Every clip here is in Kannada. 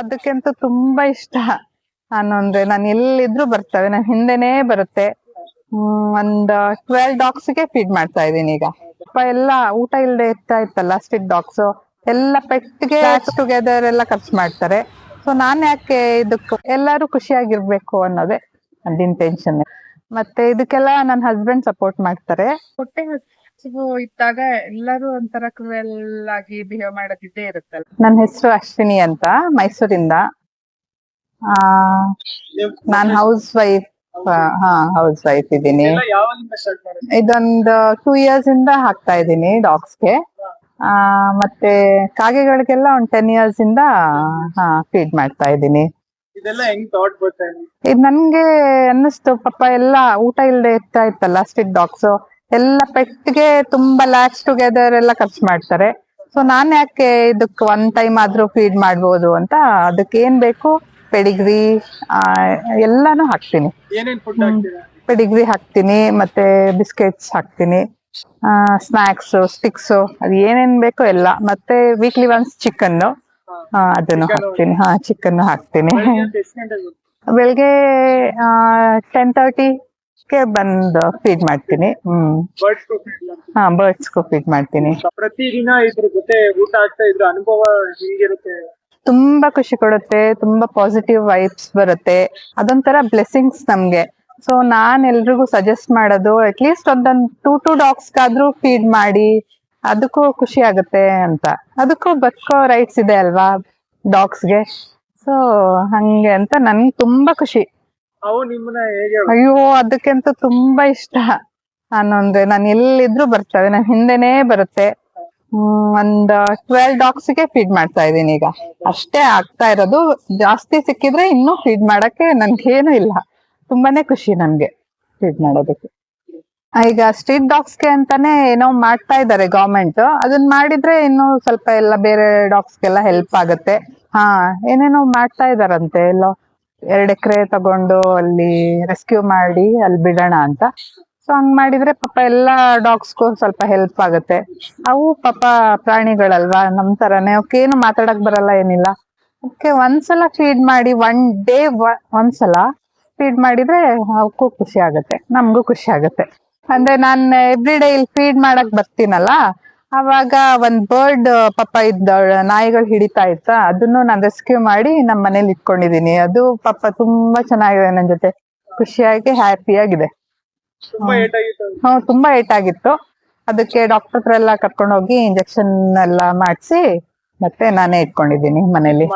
ಅದಕ್ಕಂತ ತುಂಬಾ ಇಷ್ಟ. ನಾನು ಅಂದ್ರೆ ನಾನು ಎಲ್ಲಿದ್ರು ಬರ್ತವೆ ನನ್ ಹಿಂದೆನೆ ಬರುತ್ತೆ. ಹ್ಮ್ ಒಂದ್ ಟ್ವೆಲ್ ಡಾಗ್ಸ್ಗೆ ಫೀಡ್ ಮಾಡ್ತಾ ಇದೀನಿ ಈಗ. ಎಲ್ಲ ಊಟ ಇಲ್ದೆ ಇರ್ತಾ ಇತ್ತಲ್ಲ ಸ್ಟಿಕ್ ಡಾಗ್ಸ್ ಎಲ್ಲ ಪೆಟ್ಗೆ ಟುಗೆದರ್ ಎಲ್ಲ ಖರ್ಚು ಮಾಡ್ತಾರೆ. ಸೊ ನಾನ್ ಯಾಕೆ ಇದಕ್ಕೆ ಎಲ್ಲಾರು ಖುಷಿಯಾಗಿರ್ಬೇಕು ಅನ್ನೋದೇ ನನ್ನ ಇಂಟೆನ್ಷನ್ ಮತ್ತೆ ಇದಕ್ಕೆಲ್ಲ ನನ್ನ ಹಸ್ಬೆಂಡ್ ಸಪೋರ್ಟ್ ಮಾಡ್ತಾರೆ. ಹೊಟ್ಟೆ ಹಸಿವು ಇದ್ದಾಗ ಎಲ್ಲರೂ ಒಂಥರ ಕ್ರೂಯಲ್ ಆಗಿ ಬಿಹೇವ್ ಮಾಡೋದಿದ್ದೇ ಇರುತ್ತಲ್ಲ. ನನ್ನ ಹೆಸರು ಅಶ್ವಿನಿ ಅಂತ ಮೈಸೂರಿಂದ. ಆ ನಾನ್ ಹೌಸ್ ವೈಫ್ ಹಾ ಹೌಸ್ ವೈಫ್ ಇದ್ದೀನಿ ಇದೊಂದು ಟೂ ಇಯರ್ಸ್ ಇಂದ ಹಾಕ್ತಾ ಇದ್ದೀನಿ ಡಾಗ್ಸ್ಗೆ ಆ ಮತ್ತೆ ಕಾಗೆಗಳಿಗೆಲ್ಲ ಒಂದ್ ಟೆನ್ ಇಯರ್ಸ್ ಇಂದ ಹಾ ಫೀಡ್ ಮಾಡ್ತಾ ಇದ್ದೀನಿ. ಇದು ಹೆಂಗ್ ಥಾಟ್ ಬರ್ತಾ ಇದೆ? ಇದ್ ನನ್ಗೆ ಅನ್ನಿಸ್ತು ಪಾಪ ಎಲ್ಲ ಊಟ ಇಲ್ದೆ ಇರ್ತಾ ಇತ್ತಲ್ಲ ಸ್ಟಿಕ್ ಡಾಗ್ಸ್ ಎಲ್ಲ ಪೆಟ್ಗೆ ತುಂಬಾ ಲ್ಯಾಕ್ಸ್ ಟುಗೆದರ್ ಎಲ್ಲ ಖರ್ಚು ಮಾಡ್ತಾರೆ. ಸೊ ನಾನ್ ಯಾಕೆ ಇದಕ್ಕೆ ಒನ್ ಟೈಮ್ ಆದ್ರೂ ಫೀಡ್ ಮಾಡ್ಬೋದು ಅಂತ ಅದಕ್ಕೆ ಏನ್ ಬೇಕು? ಪೆಡಿಗ್ರಿ ಆ ಎಲ್ಲಾನು ಹಾಕ್ತೀನಿ. ಪೆಡಿಗ್ರಿ ಹಾಕ್ತೀನಿ ಮತ್ತೆ ಬಿಸ್ಕೆಟ್ಸ್ ಹಾಕ್ತೀನಿ ಸ್ನಾಕ್ಸ್ ಸ್ಟಿಕ್ಸ್ ಅದ್ ಏನೇನ್ ಬೇಕೋ ಎಲ್ಲ. ಮತ್ತೆ ವೀಕ್ಲಿ ಒನ್ಸ್ ಚಿಕನ್ ಅದನ್ನು ಹಾಕ್ತೀನಿ. ಹಾ ಚಿಕನ್ ಹಾಕ್ತೀನಿ. ಬೆಳಿಗ್ಗೆ ಟೆನ್ ತರ್ಟಿಗೆ ಬಂದು ಫೀಡ್ ಮಾಡ್ತೀನಿ. ಹ್ಮ್. ಬರ್ಡ್ಸ್? ಹಾ ಬರ್ಡ್ಸ್ಗೂ ಫೀಡ್ ಮಾಡ್ತೀನಿ. ಪ್ರತಿದಿನ ಇದ್ರ ಜೊತೆ ಊಟ ಆಗ್ತಾ ಇದ್ರ ಅನುಭವ ಹೇಗಿರುತ್ತೆ? ತುಂಬಾ ಖುಷಿ ಕೊಡುತ್ತೆ ತುಂಬಾ ಪಾಸಿಟಿವ್ ವೈಬ್ಸ್ ಬರುತ್ತೆ. ಅದೊಂಥರ ಬ್ಲೆಸ್ಸಿಂಗ್ಸ್ ನಮ್ಗೆ. ಸೊ ನಾನ್ ಎಲ್ರಿಗೂ ಸಜೆಸ್ಟ್ ಮಾಡೋದು ಅಟ್ಲೀಸ್ಟ್ ಒಂದೊಂದ್ ಟೂ ಟೂ ಡಾಗ್ಸ್ಗಾದ್ರೂ ಫೀಡ್ ಮಾಡಿ ಅದಕ್ಕೂ ಖುಷಿ ಆಗುತ್ತೆ ಅಂತ. ಅದಕ್ಕೂ ಬದುಕೋ ರೈಟ್ಸ್ ಇದೆ ಅಲ್ವಾ ಡಾಗ್ಸ್ಗೆ ಸೊ ಹಂಗೆ ಅಂತ ನನ್ಗೆ ತುಂಬಾ ಖುಷಿ. ಅವು ನಿಮ್ಮನ್ನ ಹೇಗೆ ಅಯ್ಯೋ ಅದಕ್ಕಿಂತ ತುಂಬಾ ಇಷ್ಟ. ನಾನೊಂದು ನಾನು ಎಲ್ಲಿದ್ರು ಬರ್ತವೆ ನಾನ್ ಹಿಂದೆನೇ ಬರುತ್ತೆ. ಹ್ಮ್ ಒಂದ್ ಟ್ವೆಲ್ ಡಾಗ್ಸ್ಗೆ ಫೀಡ್ ಮಾಡ್ತಾ ಇದೀನಿ ಈಗ. ಅಷ್ಟೇ ಆಗ್ತಾ ಇರೋದು. ಜಾಸ್ತಿ ಸಿಕ್ಕಿದ್ರೆ ಇನ್ನೂ ಫೀಡ್ ಮಾಡಕ್ಕೆ ನನ್ಗೇನು ಇಲ್ಲ. ತುಂಬಾನೇ ಖುಷಿ ನನ್ಗೆ ಫೀಡ್ ಮಾಡೋದಕ್ಕೆ. ಆ, ಈಗ ಸ್ಟ್ರೀಟ್ ಡಾಗ್ಸ್ಗೆ ಅಂತಾನೆ ಏನೋ ಮಾಡ್ತಾ ಇದ್ದಾರೆ ಗವರ್ಮೆಂಟ್ ಅದನ್ನ ಮಾಡಿದ್ರೆ ಇನ್ನು ಸ್ವಲ್ಪ ಎಲ್ಲ ಬೇರೆ ಡಾಗ್ಸ್ ಗೆಲ್ಲ ಹೆಲ್ಪ್ ಆಗುತ್ತೆ. ಹಾ ಏನೇನೋ ಮಾಡ್ತಾ ಇದಾರಂತೆ ಎಲ್ಲೋ ಎರಡ್ ಎಕರೆ ತಗೊಂಡು ಅಲ್ಲಿ ರೆಸ್ಕ್ಯೂ ಮಾಡಿ ಅಲ್ಲಿ ಬಿಡೋಣ ಅಂತ. ಸೊ ಹಂಗ್ ಮಾಡಿದ್ರೆ ಪಾಪ ಎಲ್ಲಾ ಡಾಗ್ಸ್ಗೂ ಸ್ವಲ್ಪ ಹೆಲ್ಪ್ ಆಗುತ್ತೆ. ಅವು ಪಾಪ ಪ್ರಾಣಿಗಳಲ್ವಾ, ನಮ್ ತರಾನೇ. ಏನು ಮಾತಾಡಕ್ ಬರಲ್ಲ, ಏನಿಲ್ಲ. ಅದಕ್ಕೆ ಒಂದ್ಸಲ ಫೀಡ್ ಮಾಡಿ ಒನ್ ಡೇ ಒಂದ್ಸಲ ಫೀಡ್ ಮಾಡಿದ್ರೆ ಅವಕ್ಕೂ ಖುಷಿ ಆಗುತ್ತೆ, ನಮಗೂ ಖುಷಿ ಆಗುತ್ತೆ. ಅಂದ್ರೆ ನಾನ್ ಎವ್ರಿ ಡೇ ಇಲ್ಲಿ ಫೀಡ್ ಮಾಡಕ್ ಬರ್ತೀನಲ್ಲ ಅವಾಗ ಒಂದ್ ಬರ್ಡ್ ಪಾಪ ಇದ್ದ ನಾಯಿಗಳು ಹಿಡಿತಾ ಇತ್ತ ಅದನ್ನು ನಾನ್ ರೆಸ್ಕ್ಯೂ ಮಾಡಿ ನಮ್ ಮನೇಲಿ ಇಟ್ಕೊಂಡಿದೀನಿ. ಅದು ಪಾಪ ತುಂಬಾ ಚೆನ್ನಾಗಿದೆ ನನ್ ಜೊತೆ. ಖುಷಿಯಾಗಿ ಹ್ಯಾಪಿಯಾಗಿದೆ ತುಂಬಾ ಏಟ್ ಆಗಿತ್ತು ಹ್ಮ್ ಅದಕ್ಕೆ ಡಾಕ್ಟರ್ ಹತ್ರ ಎಲ್ಲ ಕರ್ಕೊಂಡು ಹೋಗಿ ಇಂಜೆಕ್ಷನ್ ಎಲ್ಲ ಮಾಡಿಸಿ ಮತ್ತೆ ನಾನೇ ಇಟ್ಕೊಂಡಿದ್ದೀನಿ ಮನೇಲಿ.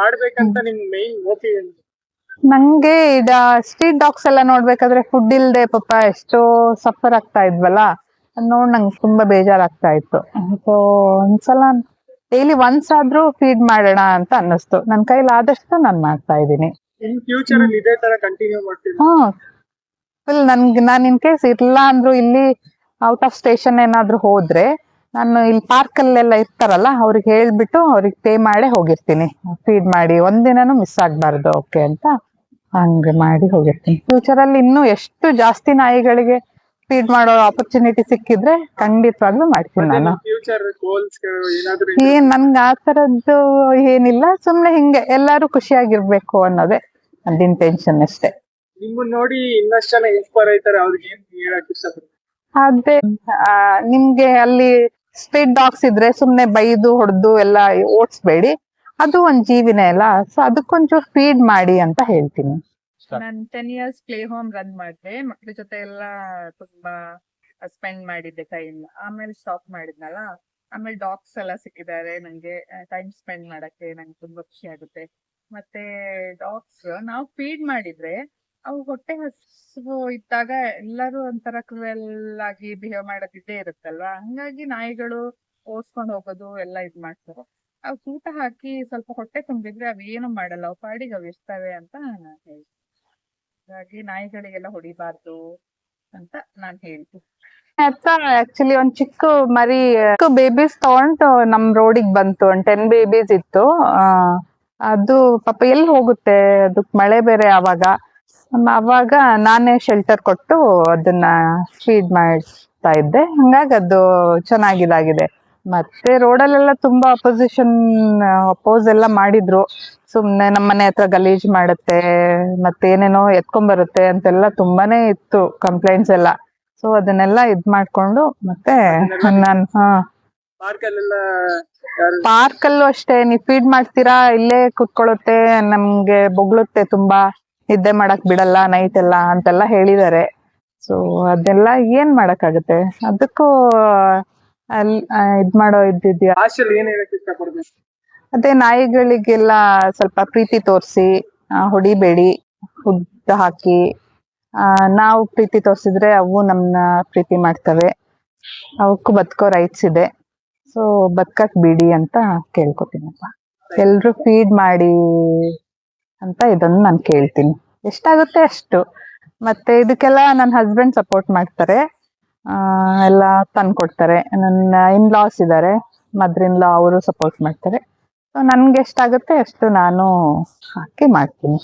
ನಂಗೆ ಈಗ ಸ್ಟ್ರೀಟ್ ಡಾಗ್ಸ್ ಎಲ್ಲ ನೋಡ್ಬೇಕಾದ್ರೆ ಫುಡ್ ಇಲ್ದೆ ಪಾಪ ಎಷ್ಟೋ ಸಫರ್ ಆಗ್ತಾ ಇದ್ವಲ್ಲ. ನೋಡ್ ನಂಗೆ ತುಂಬಾ ಬೇಜಾರಾಗ್ತಾ ಇತ್ತು. ಸೊ ಒಂದ್ಸಲ ಡೈಲಿ ಒನ್ಸ್ ಆದ್ರೂ ಫೀಡ್ ಮಾಡೋಣ ಅಂತ ಅನ್ನಿಸ್ತು. ನನ್ ಕೈಲಿ ಆದಷ್ಟು ನಾನು ಮಾಡ್ತಾ ಇದ್ದೀನಿ. ಫುಲ್ ನನ್ಗೆ ನಾನು ಇನ್ ಕೇಸ್ ಇಲ್ಲ ಅಂದ್ರು ಇಲ್ಲಿ ಔಟ್ ಆಫ್ ಸ್ಟೇಷನ್ ಏನಾದ್ರೂ ಹೋದ್ರೆ ನಾನು ಇಲ್ಲಿ ಪಾರ್ಕ್ ಅಲ್ಲೆಲ್ಲ ಇರ್ತಾರಲ್ಲ ಅವ್ರಿಗೆ ಹೇಳ್ಬಿಟ್ಟು ಅವ್ರಿಗೆ ಪೇ ಮಾಡೇ ಹೋಗಿರ್ತೀನಿ. ಫೀಡ್ ಮಾಡಿ ಒಂದಿನೂ ಮಿಸ್ ಆಗ್ಬಾರ್ದು ಓಕೆ ಅಂತ ಹಂಗೆ ಮಾಡಿ ಹೋಗಿರ್ತೀನಿ. ಫ್ಯೂಚರ್ ಅಲ್ಲಿ ಇನ್ನೂ ಎಷ್ಟು ಜಾಸ್ತಿ ನಾಯಿಗಳಿಗೆ ಫೀಡ್ ಮಾಡೋ ಆಪರ್ಚುನಿಟಿ ಸಿಕ್ಕಿದ್ರೆ ಖಂಡಿತವಾಗ್ಲೂ ಮಾಡ್ತೀನಿ ನಾನು. ಏನ್ ನನ್ಗೆ ಆ ತರದ್ದು ಏನಿಲ್ಲ ಸುಮ್ನೆ ಹಿಂಗೆ ಎಲ್ಲಾರು ಖುಷಿಯಾಗಿರ್ಬೇಕು ಅನ್ನೋದೇ ನನ್ನ ಇಂಟೆನ್ಷನ್ ಅಷ್ಟೇ. ನಿಮ್ಮನ್ನ ನೋಡಿ ಇನ್ನಷ್ಟು ಜನ ಇನ್ಸ್ಪೈರ್ ಆಯ್ತಾರೆ ಅವ್ರಿಗೆ ಏನ್ ಹೇಳಕ್ ಅದೇ ನಿಮ್ಗೆ ಅಲ್ಲಿ ಸ್ಪೀಡ್ ಡಾಗ್ಸ್ ಇದ್ರೆ ಸುಮ್ನೆ ಬೈದು ಹೊಡೆದು ಎಲ್ಲ ಓಡಿಸ್ಬೇಡಿ. ಅದು ಒಂದ್ ಜೀವಿನೇ ಅಲ್ಲ ಸೊ ಅದಕ್ಕೊಂಚೂರು ಫೀಡ್ ಮಾಡಿ ಅಂತ ಹೇಳ್ತೀನಿ. ನಾನ್ ten years play home run ಮಾಡಿದೆ. ಮಕ್ಳ ಜೊತೆ ಎಲ್ಲ ತುಂಬಾ ಸ್ಪೆಂಡ್ ಮಾಡಿದ್ದೆ ಟೈಮ್ ಆಮೇಲೆ ಸ್ಟಾಪ್ ಮಾಡಿದ್ನಲ್ಲ. ಆಮೇಲೆ ಡಾಗ್ಸ್ ಎಲ್ಲ ಸಿಕ್ಕಿದ್ದಾರೆ ನಂಗೆ. ಟೈಮ್ ಸ್ಪೆಂಡ್ ಮಾಡಕ್ಕೆ ನಂಗೆ ತುಂಬಾ ಖುಷಿ ಆಗುತ್ತೆ. ಮತ್ತೆ ಡಾಗ್ಸ್ ನಾವು ಫೀಡ್ ಮಾಡಿದ್ರೆ ಅವು ಹೊಟ್ಟೆ ಹಸಿವು ಇದ್ದಾಗ ಎಲ್ಲರೂ ಒಂಥರ ಕ್ರೂಯಲ್ ಆಗಿ ಬಿಹೇವ್ ಮಾಡೋದಿದ್ದೇ ಇರುತ್ತಲ್ವಾ? ಹಂಗಾಗಿ ನಾಯಿಗಳು ಓಡಿಸ್ಕೊಂಡು ಹೋಗೋದು ಎಲ್ಲ ಇದ್ ಮಾಡ್ತಾರೆ. ಅವ್ ಊಟ ಹಾಕಿ ಸ್ವಲ್ಪ ಹೊಟ್ಟೆ ತುಂಬಿದ್ರೆ ಅವೇನು ಮಾಡಲ್ಲ. ಅವು ಪಾಡಿಗೆ ಅವು ಇರ್ತವೆ ಅಂತ ನಾನ್ ಹೇಳ್ತೀನಿ. ಹಾಗಾಗಿ ನಾಯಿಗಳಿಗೆಲ್ಲ ಹೊಡಿಬಾರ್ದು ಅಂತ ನಾನ್ ಹೇಳ್ತೀನಿ. ಆಕ್ಚುಲಿ ಒಂದ್ ಚಿಕ್ಕ ಮರಿ, ಚಿಕ್ಕ ಬೇಬೀಸ್ ತಗೊಂಡು ನಮ್ ರೋಡಿಗೆ ಬಂತು. ಒಂದ್ ಟೆನ್ ಬೇಬೀಸ್ ಇತ್ತು. ಅದು ಪಾಪ ಎಲ್ಲಿ ಹೋಗುತ್ತೆ? ಅದಕ್ ಮಳೆ ಬೇರೆ ಅವಾಗ ಅವಾಗ ನಾನೇ ಶೆಲ್ಟರ್ ಕೊಟ್ಟು ಅದನ್ನ ಫೀಡ್ ಮಾಡ್ತಾ ಇದ್ದೆ. ಹಂಗಾಗಿ ಅದು ಚೆನ್ನಾಗಿದಾಗಿದೆ. ಮತ್ತೆ ರೋಡಲ್ಲೆಲ್ಲ ತುಂಬಾ ಅಪೋಸಿಷನ್ ಅಪೋಸ್ ಎಲ್ಲ ಮಾಡಿದ್ರು. ಸುಮ್ನೆ ನಮ್ಮನೆ ಹತ್ರ ಗಲೀಜ್ ಮಾಡುತ್ತೆ ಮತ್ತೆ ಏನೇನೋ ಎತ್ಕೊಂಡ್ ಬರುತ್ತೆ ಅಂತೆಲ್ಲ ತುಂಬಾನೇ ಇತ್ತು ಕಂಪ್ಲೇಂಟ್ಸ್ ಎಲ್ಲ. ಸೊ ಅದನ್ನೆಲ್ಲ ಇದ್ ಮಾಡ್ಕೊಂಡು ಮತ್ತೆ ನಾನ್ ಹಾ. ಪಾರ್ಕ್ ಅಲ್ಲೂ ಅಷ್ಟೇ ನೀವ್ ಫೀಡ್ ಮಾಡ್ತೀರಾ ಇಲ್ಲೇ ಕುತ್ಕೊಳ್ಳುತ್ತೆ ನಮ್ಗೆ ಬೊಗ್ಳುತ್ತೆ ತುಂಬಾ ನಿದ್ದೆ ಮಾಡಕ್ ಬಿಡಲ್ಲ ನೈಟ್ ಎಲ್ಲ ಅಂತೆಲ್ಲ ಹೇಳಿದಾರೆ ಸೊ ಅದೆಲ್ಲ ಏನ್ ಮಾಡಕ್ಕಾಗತ್ತೆ? ಅದಕ್ಕೂ ಅಲ್ಲಿ ಇದ್ ಮಾಡೋ ಇದ್ದಿದ್ಯಾ ಏನ್ ಹೇಳಕ್ ಅದೇ ನಾಯಿಗಳಿಗೆಲ್ಲ ಸ್ವಲ್ಪ ಪ್ರೀತಿ ತೋರಿಸಿ ಹೊಡಿಬೇಡಿ ಹುಡ್ಡ ಹಾಕಿ ಆ, ನಾವು ಪ್ರೀತಿ ತೋರಿಸಿದ್ರೆ ಅವು ನಮ್ನ ಪ್ರೀತಿ ಮಾಡ್ತವೆ. ಅವಕ್ಕೂ ಬದುಕೋ ರೈಟ್ಸ್ ಇದೆ. ಸೊ ಬದುಕಕ್ ಬಿಡಿ ಅಂತ ಕೇಳ್ಕೊತೀನಪ್ಪ. ಎಲ್ರು ಫೀಡ್ ಮಾಡಿ ಅಂತ ಇದನ್ನ ನಾನು ಕೇಳ್ತೀನಿ. ಎಷ್ಟಾಗುತ್ತೆ ಅಷ್ಟು. ಮತ್ತೆ ಇದಕ್ಕೆಲ್ಲ ನನ್ನ ಹಸ್ಬೆಂಡ್ ಸಪೋರ್ಟ್ ಮಾಡ್ತಾರೆ. ಎಲ್ಲ ತಂದ್ಕೊಡ್ತಾರೆ. ನನ್ನ ಇನ್ ಲಾಸ್ ಇದ್ದಾರೆ ಮದ್ರ ಇನ್ ಲಾ ಅವರು ಸಪೋರ್ಟ್ ಮಾಡ್ತಾರೆ. ಸೊ ನನ್ಗೆ ಎಷ್ಟಾಗುತ್ತೆ ಅಷ್ಟು ನಾನು ಹಾಕಿ ಮಾಡ್ತೀನಿ.